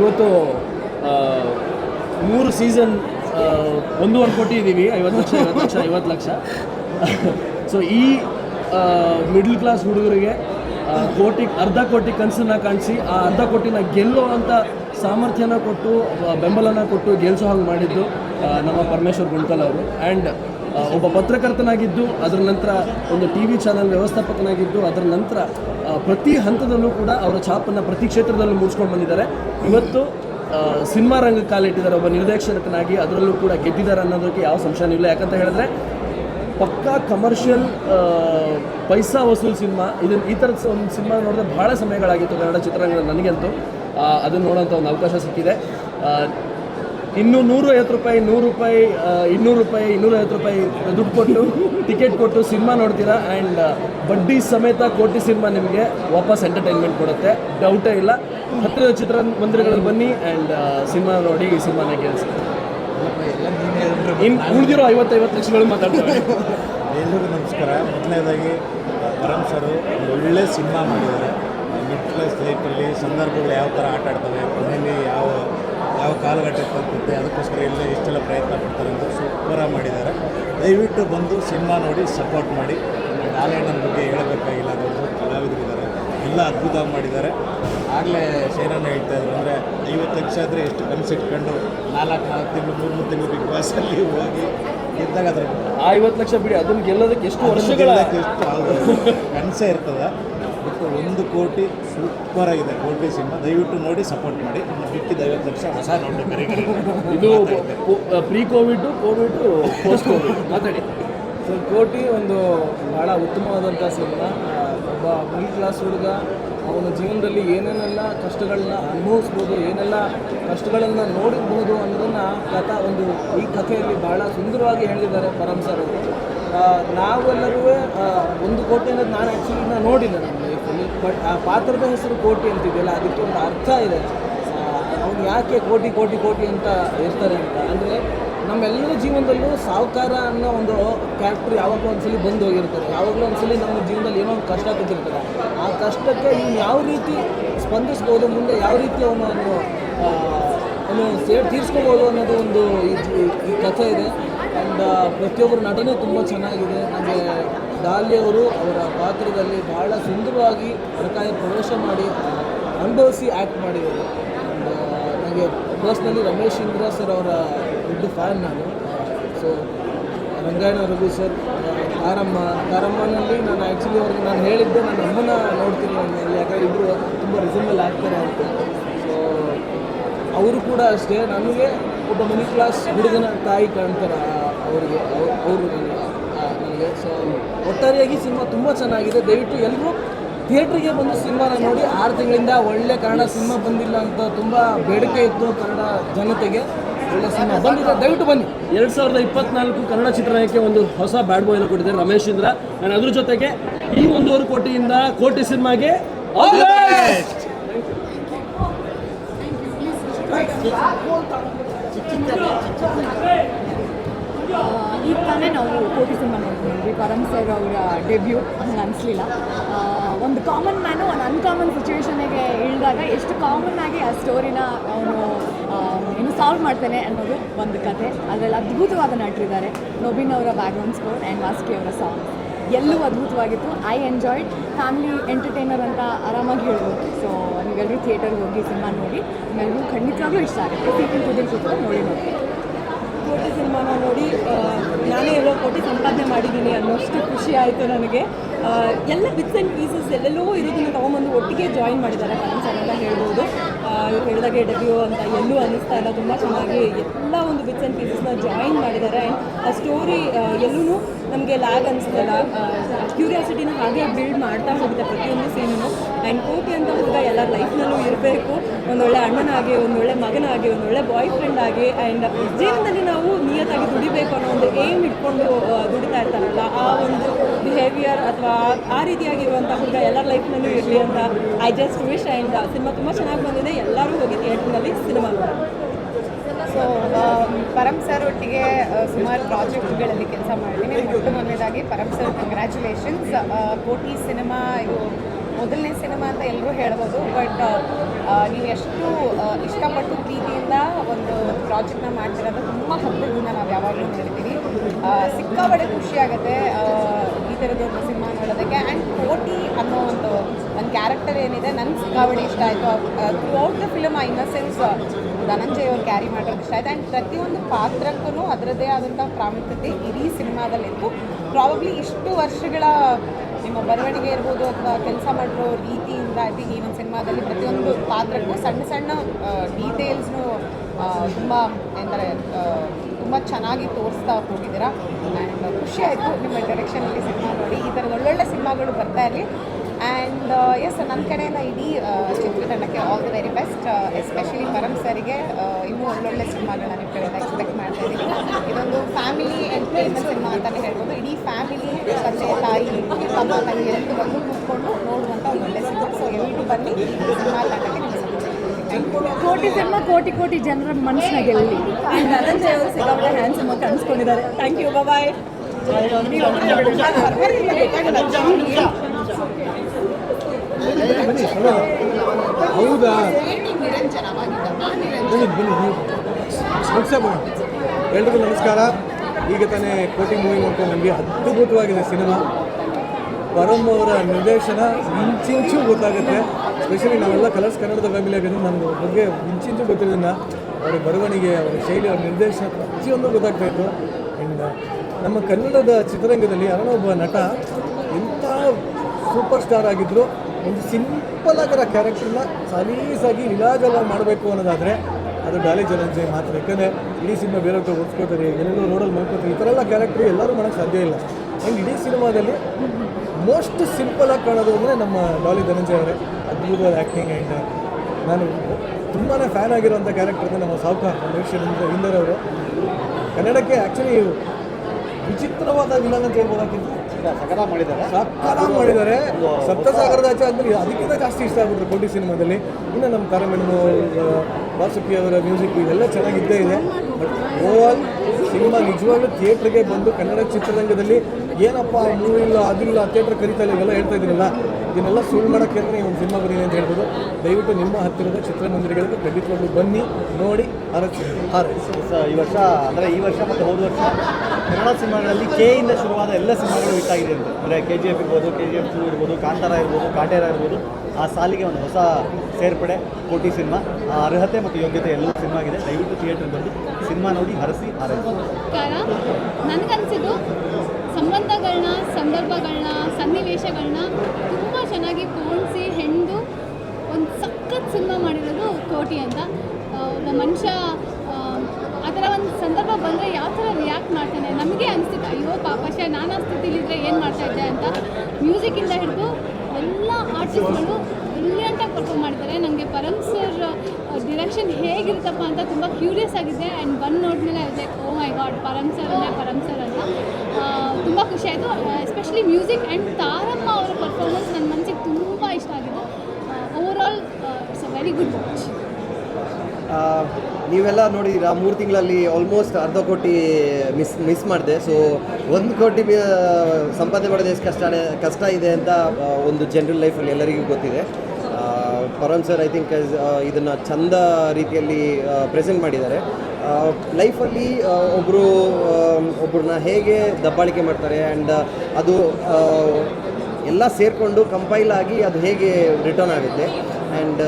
ಇವತ್ತು ಮೂರು ಸೀಸನ್ ಒಂದೂವರೆ ಕೋಟಿ ಇದ್ದೀವಿ ಐವತ್ತು ಲಕ್ಷ ಐವತ್ತು ಲಕ್ಷ ಐವತ್ತು ಲಕ್ಷ. ಸೊ ಈ ಮಿಡ್ಲ್ ಕ್ಲಾಸ್ ಹುಡುಗರಿಗೆ ಕೋಟಿ, ಅರ್ಧ ಕೋಟಿ ಕನಸನ್ನ ಕಾಣಿಸಿ, ಆ ಅರ್ಧ ಕೋಟಿನ ಗೆಲ್ಲುವಂಥ ಸಾಮರ್ಥ್ಯನ ಕೊಟ್ಟು ಬೆಂಬಲನ ಕೊಟ್ಟು ಗೆಲ್ಸೋ ಹಾಗೆ ಮಾಡಿದ್ದು ನಮ್ಮ ಪರಮೇಶ್ವರ್ ಗುಂಡ್ಕಲ್ ಅವರು. ಆ್ಯಂಡ್ ಒಬ್ಬ ಪತ್ರಕರ್ತನಾಗಿದ್ದು, ಅದರ ನಂತರ ಒಂದು ಟಿ ವಿ ಚಾನಲ್ ವ್ಯವಸ್ಥಾಪಕನಾಗಿದ್ದು, ಅದರ ನಂತರ ಪ್ರತಿ ಹಂತದಲ್ಲೂ ಕೂಡ ಅವರ ಛಾಪನ್ನು ಪ್ರತಿ ಕ್ಷೇತ್ರದಲ್ಲೂ ಮೂಡಿಸ್ಕೊಂಡು ಬಂದಿದ್ದಾರೆ. ಇವತ್ತು ಸಿನಿಮಾ ರಂಗಕ್ಕೆ ಕಾಲಿಟ್ಟಿದ್ದಾರೆ ಒಬ್ಬ ನಿರ್ದೇಶಕನಾಗಿ, ಅದರಲ್ಲೂ ಕೂಡ ಗೆದ್ದಿದ್ದಾರೆ ಅನ್ನೋದಕ್ಕೆ ಯಾವ ಸಂಶಯನೂ ಇಲ್ಲ. ಯಾಕಂತ ಹೇಳಿದ್ರೆ, ಪಕ್ಕಾ ಕಮರ್ಷಿಯಲ್ ಪೈಸಾ ವಸೂಲ್ ಸಿನಿಮಾ ಇದನ್ನು ಈ ಥರದ ಒಂದು ಸಿನಿಮಾ ನೋಡಿದ್ರೆ ಭಾಳ ಸಮಯಗಳಾಗಿತ್ತು ಕನ್ನಡ ಚಿತ್ರರಂಗ ನನಗಂತೂ. ಅದನ್ನು ನೋಡೋಂಥ ಒಂದು ಅವಕಾಶ ಸಿಕ್ಕಿದೆ. ಇನ್ನು ನೂರು ಐವತ್ತು ರೂಪಾಯಿ, ನೂರು ರೂಪಾಯಿ ಇನ್ನೂರು ರೂಪಾಯಿ, ಇನ್ನೂರೈವತ್ತು ರೂಪಾಯಿ ದುಡ್ಡು ಕೊಟ್ಟು ಟಿಕೆಟ್ ಕೊಟ್ಟು ಸಿನಿಮಾ ನೋಡ್ತೀರಾ? ಆ್ಯಂಡ್ ಬಡ್ಡಿ ಸಮೇತ ಕೋಟಿ ಸಿನಿಮಾ ನಿಮಗೆ ವಾಪಸ್ ಎಂಟರ್ಟೈನ್ಮೆಂಟ್ ಕೊಡುತ್ತೆ. ಡೌಟೇ ಇಲ್ಲ. ಹತ್ತಿರದ ಚಿತ್ರಮಂದಿರಗಳಲ್ಲಿ ಬನ್ನಿ ಆ್ಯಂಡ್ ಸಿನಿಮಾ ನೋಡಿ ಈ ಸಿನಿಮಾನ ಕೇಳಿಸ್ತೀನಿ ಇನ್ನು ಉಳಿದಿರೋ ಐವತ್ತೈವತ್ತು ಲಕ್ಷಗಳು ಮಾತಾಡ್ತಾರೆ ಎಲ್ರಿಗೂ ನಮಸ್ಕಾರ. ಮೊದಲನೇದಾಗಿ ಪರಮ್ ಸರು ಒಳ್ಳೆ ಸಿನಿಮಾ ಮಾಡಿದ್ದಾರೆ. ಮಿಡ್ ಕ್ಲಾಸ್ ಲೈಫಲ್ಲಿ ಸಂದರ್ಭಗಳು ಯಾವ ಥರ ಆಟ ಆಡ್ತವೆ ಮನೇಲಿ ಯಾವ ಯಾವ ಕಾಲಘಟ್ಟಕ್ಕೆ ತಲುಪುತ್ತೆ ಅದಕ್ಕೋಸ್ಕರ ಎಲ್ಲ ಎಷ್ಟೆಲ್ಲ ಪ್ರಯತ್ನ ಪಡ್ತಾರೆ ಅಂತ ಸೂಪರಾಗಿ ಮಾಡಿದ್ದಾರೆ. ದಯವಿಟ್ಟು ಬಂದು ಸಿನಿಮಾ ನೋಡಿ ಸಪೋರ್ಟ್ ಮಾಡಿ. ನಾಲೆಯಣ್ಣನ ಬಗ್ಗೆ ಹೇಳಬೇಕಾಗಿಲ್ಲ ದೊಡ್ಡ ಕಲಾವಿದರಿದ್ದಾರೆ ಎಲ್ಲ ಅದ್ಭುತವಾಗಿ ಮಾಡಿದ್ದಾರೆ. ಆಗಲೇ ಶೇರನ್ನ ಹೇಳ್ತಾ ಇದ್ರು ಅಂದರೆ ಐವತ್ತು ಲಕ್ಷ ಆದರೆ ಎಷ್ಟು ಕನಸು ಇಟ್ಕೊಂಡು ನಾಲ್ಕು ನಾಲ್ಕು ತಿಂಗಳು ಮೂರು ಮೂರು ತಿಂಗಳು ಬಿಗ್ ಬಾಸಲ್ಲಿ ಹೋಗಿ ಗೆದ್ದಾಗ ಅದ್ರ ಆ ಐವತ್ತು ಲಕ್ಷ ಬಿಡಿ ಅದನ್ನು ಗೆಲ್ಲೋದಕ್ಕೆ ಎಷ್ಟು ವರ್ಷಗಳ ಎಷ್ಟು ಕನಸೇ ಇರ್ತದೆ. ಬಟ್ ಒಂದು ಕೋಟಿ ಸೂಪರ್ ಆಗಿದೆ ಕೋಟಿ ಸಿನಿಮಾ. ದಯವಿಟ್ಟು ನೋಡಿ ಸಪೋರ್ಟ್ ಮಾಡಿ. ಫಿಫ್ಟಿ ಐವತ್ತು ಲಕ್ಷ ಹೊಸ ಇದು pre Covid Covid post Covid ಮಾತಾಡಿ. ಸೊ ಕೋಟಿ ಒಂದು ಭಾಳ ಉತ್ತಮವಾದಂಥ ಸಿನಿಮಾ. ಒಬ್ಬ ಮಿಡ್ ಕ್ಲಾಸ್ ಹುಡುಗ ಅವನ ಜೀವನದಲ್ಲಿ ಏನೇನೆಲ್ಲ ಕಷ್ಟಗಳನ್ನ ಅನುಭವಿಸ್ಬೋದು ಏನೆಲ್ಲ ಕಷ್ಟಗಳನ್ನು ನೋಡಿರ್ಬೋದು ಅನ್ನೋದನ್ನು ಕಥಾ ಒಂದು ಈ ಕಥೆಯಲ್ಲಿ ಭಾಳ ಸುಂದರವಾಗಿ ಹೇಳಿದ್ದಾರೆ ಪರಮ್ ಸರ್ ಅವರು. ನಾವೆಲ್ಲರೂ ಒಂದು ಕೋಟಿ ಅನ್ನೋದು ನಾನು ಆ್ಯಕ್ಚುಲಿ ನಾನು ನೋಡಿಲ್ಲ ನಮ್ಮ ಲೈಫಲ್ಲಿ ಬಟ್ ಆ, ಪಾತ್ರದ ಹೆಸರು ಕೋಟಿ ಅಂತಿದೆಯಲ್ಲ, ಅದಕ್ಕೆ ಒಂದು ಅರ್ಥ ಇದೆ. ಅವ್ನು ಯಾಕೆ ಕೋಟಿ ಕೋಟಿ ಕೋಟಿ ಅಂತ ಇರ್ತಾರೆ ಅಂತ. ಅಂದರೆ ನಮ್ಮೆಲ್ಲರ ಜೀವನದಲ್ಲೂ ಸಾಹುಕಾರ ಅನ್ನೋ ಒಂದು ಕ್ಯಾರೆಕ್ಟರ್ ಯಾವಾಗಲೂ ಒಂದ್ಸಲಿ ಬಂದು ಹೋಗಿರ್ತಾರೆ ಯಾವಾಗಲೂ ಒಂದ್ಸಲಿ ನಮ್ಮ ಜೀವನದಲ್ಲಿ ಏನೋ ಒಂದು ಕಷ್ಟ ಕೊಟ್ಟಿರ್ತಾರೆ ಆ ಕಷ್ಟಕ್ಕೆ ಇವ್ನು ಯಾವ ರೀತಿ ಸ್ಪಂದಿಸ್ಬೋದು, ಮುಂದೆ ಯಾವ ರೀತಿ ಅವನು ಅವನು ಸೇರ್ ತೀರಿಸ್ಕೋಬೋದು ಅನ್ನೋದು ಒಂದು ಈ ಕಥೆ ಇದೆ. ಆ್ಯಂಡ್ ಪ್ರತಿಯೊಬ್ಬರ ನಟನೆ ತುಂಬ ಚೆನ್ನಾಗಿದೆ. ನನಗೆ ಡಾಲಿ ಅವರು ಪಾತ್ರದಲ್ಲಿ ಬಹಳ ಸುಂದರವಾಗಿ ಅಡಕಾಯ ಪ್ರವೇಶ ಮಾಡಿ, ಅನುಭವಿಸಿ ಆ್ಯಕ್ಟ್ ಮಾಡಿದರು ಆ್ಯಂಡ್ ನನಗೆ ಪರ್ಸ್ನಲಿ ರಮೇಶ್ ಇಂದ್ರ ಸರ್ ಅವರ ದೊಡ್ಡ ಫ್ಯಾನ್ ನಾನು. ಸೊ ರಂಗಾಯಣ ರವಿ ಸರ್ ಕಾರಮ್ಮ ತಾರಮ್ಮ, ತಾರಮ್ಮನಲ್ಲಿ ನಾನು ಆ್ಯಕ್ಚುಲಿ ಅವ್ರಿಗೆ ನಾನು ಹೇಳಿದ್ದೆ ನನ್ನ ಅಮ್ಮನ ನೋಡ್ತೀನಿ ನನ್ನಲ್ಲಿ ಯಾಕಂದರೆ ಇಬ್ಬರು ತುಂಬ ರಿಸನಬಲ್ ಆಗ್ತಾರೆ ಅಂತ. ಸೊ ಅವರು ಕೂಡ ಅಷ್ಟೇ. ನನಗೆ ಒಬ್ಬ ಮಿಡಲ್ ಕ್ಲಾಸ್ ಹುಡುಗನ ತಾಯಿ ಕಾಣ್ತಾರೆ. ಅವರಿಗೆ ಅವ್- ಅವರು ನನಗೆ ಸೊ ಒಟ್ಟಾರೆಯಾಗಿ ಸಿನಿಮಾ ತುಂಬ ಚೆನ್ನಾಗಿದೆ. ದಯವಿಟ್ಟು ಎಲ್ಲರೂ ಥಿಯೇಟ್ರಿಗೆ ಬಂದು ಸಿನಿಮಾನ ನೋಡಿ ಆರು ತಿಂಗಳಿಂದ ಒಳ್ಳೆ ಕನ್ನಡ ಸಿನಿಮಾ ಬಂದಿಲ್ಲ ಅಂತ ತುಂಬ ಬೇಡಿಕೆ ಇತ್ತು ಕನ್ನಡ ಜನತೆಗೆ ಒಳ್ಳೆ ಸಿನಿಮಾ ಬಂದಿದೆ. ದಯವಿಟ್ಟು ಬನ್ನಿ. ಎರಡು ಸಾವಿರದ ಇಪ್ಪತ್ನಾಲ್ಕು ಕನ್ನಡ ಚಿತ್ರರಂಗಕ್ಕೆ ಒಂದು ಹೊಸ ಬ್ಯಾಡ್ ಬಾಯ್ ಕೊಟ್ಟಿದ್ದಾರೆ ರಮೇಶ್ ಇಂದ್ರ. ನಾನು ಅದ್ರ ಜೊತೆಗೆ ಈ ಒಂದೂವರೆ ಕೋಟಿಯಿಂದ ಕೋಟಿ ಸಿನಿಮಾಗೆ! ಈಗ ತಾನೇ ನಾವು ಕೋಟಿ ಸಿನಿಮಾ ನೋಡ್ಕೊಂಡ್ವಿ ಪರಮ್ ಸರ್ ಅವರ ಡೆಬ್ಯೂ ಹಂಗೆ ಅನಿಸ್ಲಿಲ್ಲ. ಒಂದು ಕಾಮನ್ ಮ್ಯಾನು ಒಂದು ಅನ್ಕಾಮನ್ ಸಿಚುವೇಶನಿಗೆ ಇಳಿದಾಗ ಎಷ್ಟು ಕಾಮನ್ ಆಗಿ ಆ ಸ್ಟೋರಿನ ಅವನು ಏನು ಸಾಲ್ವ್ ಮಾಡ್ತಾನೆ ಅನ್ನೋದು ಒಂದು ಕತೆ. ಅದರಲ್ಲಿ ಅದ್ಭುತವಾದ ನಟರಿದ್ದಾರೆ. ನೋಬಿನ್ ಅವರ ಬ್ಯಾಕ್ಗ್ರೌಂಡ್ ಸ್ಕೋರ್ ಆ್ಯಂಡ್ ವಾಸ್ಕಿ ಅವರ ಸಾಂಗ್ ಎಲ್ಲೂ ಅದ್ಭುತವಾಗಿತ್ತು. ಐ ಎಂಜಾಯ್ಡ್ ಫ್ಯಾಮಿಲಿ ಎಂಟರ್ಟೈನರ್ ಅಂತ ಆರಾಮಾಗಿ ಹೇಳ್ಬೋದು. ಸೊ ನೀವೆಲ್ಲರೂ ಥಿಯೇಟರ್ಗೆ ಹೋಗಿ ಸಿನಿಮಾ ನೋಡಿ. ನಿಮ್ಮೆಲ್ಲರೂ ಖಂಡಿತವಾಗ್ಲೂ ಇಷ್ಟ ಆಗುತ್ತೆ. ಸೀಟಿಂಗ್ ಕುದಿಲ್ ಕೂತ್ಕೊಂಡು ನೋಡಿ ನೋಡಿ. ಕೋಟಿ ಸಿನಿಮಾನ ನೋಡಿ ನಾನೇ ಎಲ್ಲೋ ಕೋಟಿ ಸಂಪಾದನೆ ಮಾಡಿದ್ದೀನಿ ಅನ್ನೋಷ್ಟು ಖುಷಿ ಆಯಿತು ನನಗೆ. ಎಲ್ಲ ಬಿಟ್ಸ್ ಆ್ಯಂಡ್ ಪೀಸಸ್ ಎಲ್ಲೆಲ್ಲೋ ಇರೋದನ್ನು ತೊಗೊಂಬಂದು ಒಟ್ಟಿಗೆ ಜಾಯಿನ್ ಮಾಡಿದ್ದಾರೆ ಫ್ರೆಂಡ್ಸ್ ಅಂತ ಹೇಳ್ಬೋದು. ಇವ್ರು ಹೇಳಿದಾಗೆ ಡೆಬ್ಯೂ ಅಂತ ಎಲ್ಲೂ ಅನ್ನಿಸ್ತಾ ಇಲ್ಲ, ತುಂಬ ಚೆನ್ನಾಗಿ ಎಲ್ಲ ಒಂದು ಬಿಟ್ಸ್ ಆ್ಯಂಡ್ ಪೀಸಸ್ನ ಜಾಯಿನ್ ಮಾಡಿದ್ದಾರೆ. ಆ್ಯಂಡ್ ಆ ಸ್ಟೋರಿ ಎಲ್ಲೂ ನಮಗೆ ಲ್ಯಾಗ್ ಅನಿಸ್ತಲ್ಲ. ಕ್ಯೂರಿಯಾಸಿಟಿನ ಹಾಗೆ ಬಿಲ್ಡ್ ಮಾಡ್ತಾ ಹೋಗುತ್ತೆ ಪ್ರತಿಯೊಂದು ಸೀನು ಆ್ಯಂಡ್ ಕೋಟಿ ಅಂತ ಹುಡುಗ ಎಲ್ಲ ಲೈಫ್ನಲ್ಲೂ ಇರಬೇಕು. ಒಂದೊಳ್ಳೆ ಅಣ್ಣನಾಗಿ, ಒಂದೊಳ್ಳೆ ಮಗನಾಗಿ, ಒಂದೊಳ್ಳೆ ಬಾಯ್ ಫ್ರೆಂಡ್ ಆಗಿ ಆ್ಯಂಡ್ ಜೀವನದಲ್ಲಿ ನಾವು ನಿಯತ್ತಾಗಿ ದುಡಿಬೇಕು ಅನ್ನೋ ಒಂದು ಏಮ್ ಇಟ್ಕೊಂಡು ದುಡಿತಾ ಇರ್ತಾರಲ್ಲ, ಆ ಒಂದು ಬಿಹೇವಿಯರ್ ಅಥವಾ ಆ ರೀತಿಯಾಗಿರುವಂಥ ಹುಡುಗ ಎಲ್ಲರ ಲೈಫ್ನಲ್ಲೂ ಇರಲಿ ಅಂತ I just wish and cinema ತುಂಬ ಚೆನ್ನಾಗಿ ಬಂದಿದೆ. ಎಲ್ಲರೂ ಹೋಗಿ ಥಿಯೇಟ್ರ್ನಲ್ಲಿ ಸಿನಿಮಾ ನೋಡಿ ಸೊ ಪರಮ್ ಸರ್ ಒಟ್ಟಿಗೆ ಸುಮಾರು ಪ್ರಾಜೆಕ್ಟ್ಗಳಲ್ಲಿ ಕೆಲಸ ಮಾಡಿದ್ದೀನಿ. ಮೊಟ್ಟ ಮೊದಲನೇದಾಗಿ Param sir congratulations crore cinema ಇದು ಮೊದಲನೇ ಸಿನಿಮಾ ಅಂತ ಎಲ್ಲರೂ ಹೇಳ್ಬೋದು ಬಟ್ ನೀವು ಎಷ್ಟು ಇಷ್ಟಪಟ್ಟು ಪ್ರೀತಿಯಿಂದ ಒಂದು ಪ್ರಾಜೆಕ್ಟ್ನ ಮಾಡ್ತಿರೋದು ತುಂಬ ಹತ್ತಿರದಿಂದ ನಾವು ಯಾವಾಗಲೂ ನೋಡಿದ್ದೀವಿ ಆ, ಸಿಕ್ಕಾಪಟ್ಟೆ ಖುಷಿ ಆಗುತ್ತೆ ಥರದ ಈ ಥರದೊಂದು ಸಿನಿಮಾ ನೋಡೋದಕ್ಕೆ. ಆ್ಯಂಡ್ ಕೋಟಿ ಅನ್ನೋ ಒಂದು ಒಂದು ಕ್ಯಾರೆಕ್ಟರ್ ಏನಿದೆ ನನಗೆ ಸಿಕ್ಕಾಪಟ್ಟೆ ಇಷ್ಟ ಆಯಿತು. ಥ್ರೂ ಔಟ್ ದ ಫಿಲಮ್ ಆ ಇನ್ನಸೆನ್ಸ್ ಧನಂಜಯ್ ಅವ್ರು ಕ್ಯಾರಿ ಮಾಡೋದು ಇಷ್ಟ ಆಯ್ತು. ಆ್ಯಂಡ್ ಪ್ರತಿಯೊಂದು ಪಾತ್ರಕ್ಕೂ ಅದರದ್ದೇ ಆದಂಥ ಪ್ರಾಮುಖ್ಯತೆ ಇಡೀ ಸಿನಿಮಾದಲ್ಲಿತ್ತು. ಪ್ರಾಬಬ್ಲಿ ಇಷ್ಟು ವರ್ಷಗಳ ನಿಮ್ಮ ಬರವಣಿಗೆ ಇರ್ಬೋದು ಅಥವಾ ಕೆಲಸ ಮಾಡಿರೋ ರೀತಿಯಿಂದ ಐ ಥಿಂಕ್ ಈ ಒಂದು ಸಿನಿಮಾದಲ್ಲಿ ಪ್ರತಿಯೊಂದು ಪಾತ್ರಕ್ಕೂ ಸಣ್ಣ ಸಣ್ಣ ಡೀಟೇಲ್ಸ್ನು ತುಂಬ ಎಂದರೆ ತುಂಬ ಚೆನ್ನಾಗಿ ತೋರಿಸ್ತಾ ಹೋಗಿದ್ದೀರಾ. ಆ್ಯಂಡ್ ಖುಷಿ ಆಯಿತು ನಿಮ್ಮ ಡೈರೆಕ್ಷನಲ್ಲಿ ಸಿನಿಮಾ ನೋಡಿ. ಈ ಥರದ ಒಳ್ಳೊಳ್ಳೆ ಸಿನಿಮಾಗಳು ಬರ್ತಾ ಇರಲಿ. ಆ್ಯಂಡ್ ಎಸ್ ನನ್ನ ಕಡೆಯಿಂದ ಇಡೀ ಚಿತ್ರತಂಡಕ್ಕೆ all the very best especially Param ಸರಿಗೆ ಇನ್ನೂ ಒಳ್ಳೊಳ್ಳೆ ಸಿನಿಮಾಗಳನ್ನ ನಿಮ್ಮ ಕಡೆಯಿಂದ ಎಕ್ಸ್ಪೆಕ್ಟ್ ಮಾಡ್ತಾ ಇದ್ದೀನಿ ಇದೊಂದು ಫ್ಯಾಮಿಲಿ ಎಂಟರ್ಟೈನ್ಮೆಂಟ್ ಸಿನಿಮಾ ಅಂತಲೇ ಹೇಳ್ಬೋದು. ಇಡೀ ಫ್ಯಾಮಿಲಿ ತಂದೆ ತಾಯಿ ತಮ್ಮ ತಂಗಿ ಎಲ್ಲರೂ ಬಂದು ಕೂತ್ಕೊಂಡು ನೋಡುವಂಥ ಒಂದು ಒಳ್ಳೆ ಸಿನಿಮಾ. ಸೊ ಎಲ್ಲರೂ ಬನ್ನಿ ಸಿನಿಮಾ ತಂಡಕ್ಕೆ ಕೋಟಿ ಸಿನಿಮಾ ಕೋಟಿ ಕೋಟಿ ಜನರ ಮನಸ್ಸಿನ ಗೆಲ್ಲಿ ಧನಂಜಯ ಅವರು ಸಿಕ್ಕಾಪಟ್ಟೆ ಹ್ಯಾಂಡ್ಸಮ್ ಆಗಿ ಕಾಣಿಸ್ಕೊಂಡಿದ್ದಾರೆ. ಥ್ಯಾಂಕ್ ಯು ಬಾಯ್ ಹೌದಾ. ಎಲ್ರಿಗೂ ನಮಸ್ಕಾರ. ಈಗ ತಾನೇ ಕೋಟಿ ಮೂವಿ ನೋಡ್ಕೊಂಡು ನಮಗೆ ಅದ್ಭುತವಾಗಿದೆ ಸಿನಿಮಾ. ಪರಮ್ ಅವರ ನಿರ್ದೇಶನ ಇಂಚಿಂಚು ಗೊತ್ತಾಗುತ್ತೆ. ಸ್ಪೆಷಲಿ ನಾವೆಲ್ಲ ಕಲರ್ಸ್ ಕನ್ನಡದ ಫ್ಯಾಮಿಲಿ ಆಗಿದ್ದು ನನ್ನ ಬಗ್ಗೆ ಇಂಚಿಂಚು ಗೊತ್ತಿರೋದನ್ನ ಅವರ ಬರವಣಿಗೆ, ಅವರ ಶೈಲಿ, ಅವರ ನಿರ್ದೇಶನ ಪ್ರತಿಯೊಂದು ಗೊತ್ತಾಗ್ತಾ ಇತ್ತು. ಆ್ಯಂಡ್ ನಮ್ಮ ಕನ್ನಡದ ಚಿತ್ರರಂಗದಲ್ಲಿ ಯಾರೋ ಒಬ್ಬ ನಟ ಎಂಥ ಸೂಪರ್ ಸ್ಟಾರ್ ಆಗಿದ್ದರು ಒಂದು ಸಿಂಪಲ್ ಆಗಿರೋ ಕ್ಯಾರೆಕ್ಟರ್ನ ಸಲೀಸಾಗಿ ಇಲಾಜಲ್ಲ ಮಾಡಬೇಕು ಅನ್ನೋದಾದರೆ ಅದು ಡಾಲಿ ಜನಂಜಯ್ ಮಾತ್ರ. ಯಾಕಂದರೆ ಇಡೀ ಸಿನಿಮಾ ಬೇರೆ ಓಡಿಸ್ಕೋತಾರೆ ಎಲ್ಲರೂ ರೋಡಲ್ಲಿ ಮಾಡ್ಕೋತಾರೆ, ಈ ಥರ ಎಲ್ಲ ಕ್ಯಾರೆಕ್ಟ್ರ್ ಎಲ್ಲರೂ ಮಾಡೋಕ್ಕೆ ಸಾಧ್ಯ ಇಲ್ಲ. ಹಂಗೆ ಇಡೀ ಸಿನಿಮಾದಲ್ಲಿ ಮೋಸ್ಟ್ ಸಿಂಪಲ್ ಆಗಿ ಕಾಣೋದು ಅಂದರೆ ನಮ್ಮ ಡಾಲಿ ಧನಂಜಯ್ ಅವರೇ. ಅದ್ಭುತವಾದ ಆ್ಯಕ್ಟಿಂಗ್ ಆ್ಯಂಡ್ ನಾನು ತುಂಬಾ ಫ್ಯಾನ್ ಆಗಿರುವಂಥ ಕ್ಯಾರೆಕ್ಟರ್ ಅಂದರೆ ನಮ್ಮ ಸಾವುಕಾರ ವೀಕ್ಷಕರಿಂದ ಇಂದರ್ ಅವರು. ಕನ್ನಡಕ್ಕೆ ಆ್ಯಕ್ಚುಲಿ ವಿಚಿತ್ರವಾದ ವಿಲನ್ ಅಂತ ಹೇಳ್ಬೋದಾಗಿತ್ತು. ಸಕ್ಕತ್ತಾಗಿ ಮಾಡಿದ್ದಾರೆ. ಸಪ್ತಸಾಗರದ ಆಚೆ ಅಂದರೆ ಅದಕ್ಕಿಂತ ಜಾಸ್ತಿ ಇಷ್ಟ ಆಗ್ಬಿಟ್ರು ಕೋಟಿ ಸಿನಿಮಾದಲ್ಲಿ. ಇನ್ನು ನಮ್ಮ ಮೇಡಮ್ ವಾಸುಕಿ ಅವರ ಮ್ಯೂಸಿಕ್ ಇದೆಲ್ಲ ಚೆನ್ನಾಗಿದ್ದೇ ಇದೆ. ಬಟ್ ಓವರ್ ಸಿನಿಮಾ ನಿಜವಾಗ್ಲೂ ಥಿಯೇಟ್ರಿಗೆ ಬಂದು ಕನ್ನಡ ಚಿತ್ರರಂಗದಲ್ಲಿ ಏನಪ್ಪ ಮೂವಿ ಇಲ್ಲ ಅದಿಲ್ಲ ಥಿಯೇಟ್ರ್ ಕರೀತಾ ಇಲ್ಲ ಇವೆಲ್ಲ ಹೇಳ್ತಾ ಇದ್ದೀರಲ್ಲ ಇದನ್ನೆಲ್ಲ ಸುಳ್ಳು ಮಾಡೋಕ್ಕೆ ಅಂದರೆ ಒಂದು ಸಿನಿಮಾ ಬರೀನಿ ಅಂತ ಹೇಳ್ಬೋದು. ದಯವಿಟ್ಟು ನಿಮ್ಮ ಹತ್ತಿರದ ಚಿತ್ರಮಂದಿರಗಳಿಗೆ ಖಂಡಿತವಾಗ್ಲೂ ಬನ್ನಿ ನೋಡಿ ಹಾರೈಸಿ ಹಾರೈಸಿ ಸ- ಈ ವರ್ಷ ಅಂದರೆ ಈ ವರ್ಷ ಮತ್ತು ಹೋದ ವರ್ಷ? ಕನ್ನಡ ಸಿನಿಮಾಗಳಲ್ಲಿ ಕೆ ಇಂದ ಶುರುವಾದ ಎಲ್ಲ ಸಿನಿಮಾಗಳು ಹಿಟ್ ಆಗಿದೆ ಅಂತ. ಅಂದರೆ ಕೆ ಜಿ ಎಫ್ ಇರ್ಬೋದು ಕೆ ಜಿ ಎಫ್ ಟು ಇರ್ಬೋದು, ಕಾಂತಾರ ಇರ್ಬೋದು, ಕಾಟೇರ ಇರ್ಬೋದು, ಆ ಸಾಲಿಗೆ ಒಂದು ಹೊಸ ಸೇರ್ಪಡೆ, ಕೋಟಿ ಸಿನಿಮಾ, ಆ ಅರ್ಹತೆ ಮತ್ತು ಯೋಗ್ಯತೆ ಎಲ್ಲ ಸಿನಿಮಾ ಆಗಿದೆ. ದಯವಿಟ್ಟು ಥಿಯೇಟರ್ ಬಂದು ಸಿನಿಮಾ ನೋಡಿ, ಹರಸಿ, ಹಾರೈಸಿ. ನನಗನ್ಸಿದ್ದು ಸಂಬಂಧಗಳನ್ನ ಸಂದರ್ಭಗಳನ್ನ ಸನ್ನಿವೇಶಗಳನ್ನ ತುಂಬ ಚೆನ್ನಾಗಿ ಪೋಣಿಸಿ ಹೆಂಡು ಒಂದು ಸಖತ್ ಸಿನಿಮಾ ಮಾಡಿರೋದು ಕೋಟಿ ಅಂತ. ಒಬ್ಬ ಮನುಷ್ಯ ಒಂದು ಸಂದರ್ಭ ಬಂದರೆ ಯಾವ ಥರ ರಿಯಾಕ್ಟ್ ಮಾಡ್ತಾನೆ? ನಮಗೆ ಅನಿಸ್ತಿತ್ತು ಅಯ್ಯೋ ಪಾಪಶ ನಾನು ಆ ಸ್ಥಿತಿಲಿದ್ದರೆ ಏನು ಮಾಡ್ತಾ ಇದ್ದೆ? ಅಂತ. ಮ್ಯೂಸಿಕ್ಕಿಂದ ಹಿಡಿದು ಎಲ್ಲ ಆರ್ಟಿಸ್ಟ್ಗಳು ಬ್ರಿಲಿಯಂಟಾಗಿ ಪರ್ಫಾರ್ಮ್ ಮಾಡ್ತಾರೆ ನನಗೆ ಪರಮ್ ಸರ್ ಡಿರೆಕ್ಷನ್ ಹೇಗಿರುತ್ತಪ್ಪ ಅಂತ ತುಂಬ ಕ್ಯೂರಿಯಸ್ ಆಗಿದೆ ಆ್ಯಂಡ್ ಬಂದು ನೋಡಿದ್ಮೇಲೆ like oh my god Param sir ಅಂದರೆ ಪರಮ್ ಸರ್ ಅಂತ ತುಂಬ ಖುಷಿ ಆಯಿತು. ಎಸ್ಪೆಷಲಿ ಮ್ಯೂಸಿಕ್ ಆ್ಯಂಡ್ ತಾರಮ್ಮ ಅವರ ಪರ್ಫಾರ್ಮೆನ್ಸ್ ನನ್ನ ಮನಸ್ಸಿಗೆ ತುಂಬ ಇಷ್ಟ ಆಗಿದೆ overall it's a very good watch ಆ, ನೀವೆಲ್ಲ ನೋಡಿದ್ದೀರಾ ಮೂರು ತಿಂಗಳಲ್ಲಿ ಆಲ್ಮೋಸ್ಟ್ ಅರ್ಧ ಕೋಟಿ ಮಿಸ್ ಮಿಸ್ ಮಾಡಿದೆ. ಸೊ ಒಂದು ಕೋಟಿ ಸಂಪಾದನೆ ಮಾಡೋದು ಎಷ್ಟು ಕಷ್ಟ ಕಷ್ಟ ಇದೆ ಅಂತ ಒಂದು ಜನರಲ್ ಲೈಫಲ್ಲಿ ಎಲ್ಲರಿಗೂ ಗೊತ್ತಿದೆ. ಪರಮ್ ಸರ್ ಐ ಥಿಂಕ್ ಇದನ್ನು ಚಂದ ರೀತಿಯಲ್ಲಿ ಪ್ರೆಸೆಂಟ್ ಮಾಡಿದ್ದಾರೆ. ಲೈಫಲ್ಲಿ ಒಬ್ಬರು ಒಬ್ಬರನ್ನ ಹೇಗೆ ದಬ್ಬಾಳಿಕೆ ಮಾಡ್ತಾರೆ ಆ್ಯಂಡ್ ಅದು ಎಲ್ಲ ಸೇರಿಕೊಂಡು ಕಂಪೈಲ್ ಆಗಿ ಅದು ಹೇಗೆ ರಿಟರ್ನ್ ಆಗುತ್ತೆ. ಆ್ಯಂಡ್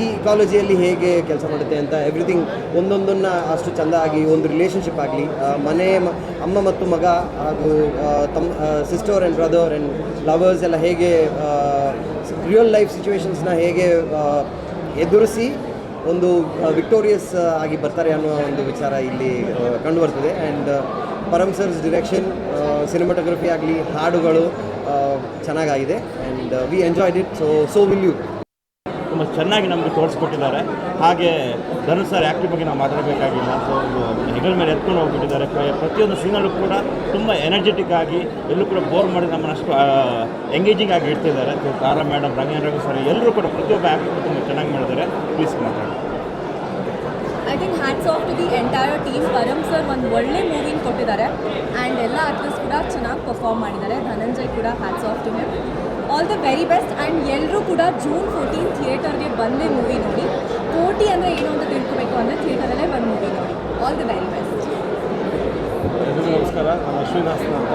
ಈ ಕಾಲೇಜಿಯಲ್ಲಿ ಹೇಗೆ ಕೆಲಸ ಮಾಡುತ್ತೆ ಅಂತ ಎವ್ರಿಥಿಂಗ್ ಒಂದೊಂದನ್ನು ಅಷ್ಟು ಚಂದ ಆಗಿ ಒಂದು ರಿಲೇಷನ್ಶಿಪ್ ಆಗಲಿ ಮನೆ ಅಮ್ಮ ಮತ್ತು ಮಗ ಹಾಗೂ ತಮ್ಮ sister and brother and lovers ಎಲ್ಲ ಹೇಗೆ ರಿಯಲ್ ಲೈಫ್ ಸಿಚುವೇಶನ್ಸ್ನ ಹೇಗೆ ಎದುರಿಸಿ ಒಂದು ವಿಕ್ಟೋರಿಯಸ್ ಆಗಿ ಬರ್ತಾರೆ ಅನ್ನೋ ಒಂದು ವಿಚಾರ ಇಲ್ಲಿ ಕಂಡು ಬರ್ತದೆ and Param sir's direction cinematography ಆಗಲಿ, ಹಾಡುಗಳು ಚೆನ್ನಾಗಾಗಿದೆ. And we enjoyed it so so will you ತುಂಬ ಚೆನ್ನಾಗಿ ನಮಗೆ ತೋರಿಸ್ಕೊಟ್ಟಿದ್ದಾರೆ. ಹಾಗೆ ಧನುಷ್ ಸರ್ ಆ್ಯಕ್ಟಿವ್ ಬಗ್ಗೆ ನಾವು ಮಾತಾಡಬೇಕಾಗಿಲ್ಲ ಸೊ ಹೆಗಲ ಮೇಲೆ ಎತ್ಕೊಂಡು ಹೋಗ್ಬಿಟ್ಟಿದ್ದಾರೆ. ಪ್ರತಿಯೊಂದು ಸೀನಲ್ಲೂ ಕೂಡ ತುಂಬ ಎನರ್ಜೆಟಿಕ್ ಆಗಿ ಎಲ್ಲೂ ಕೂಡ ಬೋರ್ ಮಾಡಿ ನಮ್ಮನ್ನು ಅಷ್ಟು ಎಂಗೇಜಿಂಗ್ ಆಗಿ ಇಡ್ತಿದ್ದಾರೆ. So Tara madam Rangan Raghu sir, ಎಲ್ಲರೂ ಕೂಡ ಪ್ರತಿಯೊಬ್ಬ ಆ್ಯಕ್ಟಿವ್ ತುಂಬ ಚೆನ್ನಾಗಿ ಮಾಡಿದ್ದಾರೆ. ಪ್ಲೀಸ್ ಮಾತಾಡಿ. I think hats off to the entire team Param sir ಒಂದು ಒಳ್ಳೆ ಮೂವಿನ ಕೊಟ್ಟಿದ್ದಾರೆ. ಆ್ಯಂಡ್ ಎಲ್ಲ ಆರ್ಟಿಸ್ಟ್ ಕೂಡ ಚೆನ್ನಾಗಿ ಪರ್ಫಾರ್ಮ್ ಮಾಡಿದ್ದಾರೆ. ಧನಂಜಯ್ ಕೂಡ hats off to him all the very best and ಎಲ್ಲರೂ ಕೂಡ ಜೂನ್ ಫೋರ್ಟೀನ್ ಥಿಯೇಟರ್ಗೆ ಬಂದೇ ಮೂವಿ ನೋಡಿ. ಕೋಟಿ ಅಂದರೆ ಏನು ಅಂತ ತಿಳ್ಕೊಬೇಕು ಅಂದರೆ ಥಿಯೇಟರಲ್ಲೇ ಬಂದು ಮೂವಿ ನೋಡಿ. ಆಲ್ ದ ವೆರಿ ಬೆಸ್ಟ್ ನಮಸ್ಕಾರ. ನಾನು ಅಶ್ವಿನ್ ಹಾಸನ ಅಂತ.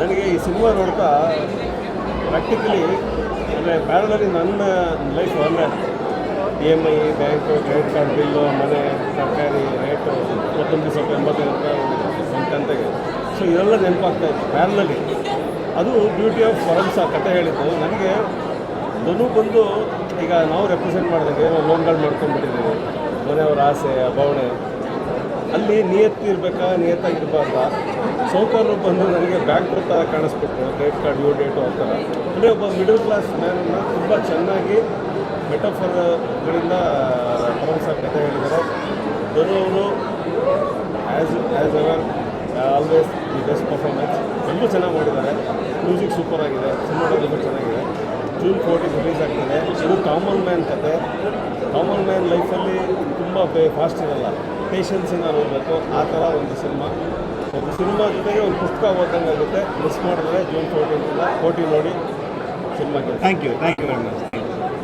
ನನಗೆ ಈ ಸಿನಿಮಾ ನೋಡ್ತಾ ಪ್ರಾಕ್ಟಿಕಲಿ ಅಂದರೆ ಪ್ಯಾರಲಲ್ಲಿ ನನ್ನ ಲೈಫ್ ಅಂದರೆ E M I bank credit card bill ಮನೆ ತರಕಾರಿ ರೇಟು ಇಪ್ಪತ್ತೊಂದು ಸಾವಿರದ ಎಂಬತ್ತೈದು ರೂಪಾಯಿ ಒಂದು ಗಂಟೆಗೆ ಸೊ ಇದೆಲ್ಲ ನೆನಪಾಗ್ತಾ ಇತ್ತು ಪ್ಯಾರಲಲ್ಲಿ ಅದು ಬ್ಯೂಟಿ ಆಫ್ ಫಾರಮ್ಸ್ ಆ ಕತೆ ಹೇಳಿದ್ದು. ನನಗೆ ಧನು ಬಂದು ಈಗ ನಾವು ರೆಪ್ರೆಸೆಂಟ್ ಮಾಡಿದಂಗೆ ಲೋನ್ಗಳು ಮಾಡ್ಕೊಂಡ್ಬಿಟ್ಟಿದ್ದೀವಿ. ಮನೆಯವರ ಆಸೆ, ಭಾವನೆ. ಅಲ್ಲಿ ನಿಯತ್ತು ಇರಬೇಕಾ ನಿಯತ್ತಾಗಿರಬಾರ್ದ ಸೌಕರ್ಯರು ಬಂದು ನನಗೆ ಬ್ಯಾಂಕ್ ಥರ ಕಾಣಿಸ್ಬಿಟ್ಟು ಕ್ರೆಡಿಟ್ ಕಾರ್ಡ್ ಯು ಡೇಟು ಆ ಥರ. ಅಂದರೆ ಒಬ್ಬ ಮಿಡಲ್ ಕ್ಲಾಸ್ ಮ್ಯಾನನ್ನು ತುಂಬ ಚೆನ್ನಾಗಿ ಮೆಟಫರ್ಗಳಿಂದ ಪರಮಸ ಕಥೆ ಹೇಳಿದ್ದಾರೆ. ಧನು ಅವರು as as our always the best performance ತುಂಬ ಚೆನ್ನಾಗಿ ಮಾಡಿದ್ದಾರೆ. ಮ್ಯೂಸಿಕ್ ಸೂಪರ್ ಆಗಿದೆ ಸಿನಿಮಾಟೋಗ್ರಫಿ ಚೆನ್ನಾಗಿದೆ. ಜೂನ್ ಫೋರ್ಟಿ ರಿಲೀಸ್ ಆಗ್ತದೆ. ಇದು ಕಾಮನ್ ಮ್ಯಾನ್ ಕತೆ. ಕಾಮನ್ ಮ್ಯಾನ್ ಲೈಫಲ್ಲಿ ತುಂಬ ಬೇ ಫಾಸ್ಟ್ ಇರಲ್ಲ ಪೇಷನ್ಸಿಂದ ನೋಡಬೇಕು. ಆ ಥರ ಒಂದು ಸಿನಿಮಾ ಒಂದು ಸಿನಿಮಾ ಜೊತೆಗೆ ಒಂದು ಪುಸ್ತಕ ಓದಂಗೆ ಆಗುತ್ತೆ ಮಿಸ್ ಮಾಡಿದ್ರೆ ಜೂನ್ ಫೋರ್ಟೀನ್ ಕೋಟಿ ನೋಡಿ cinema thank you thank you very much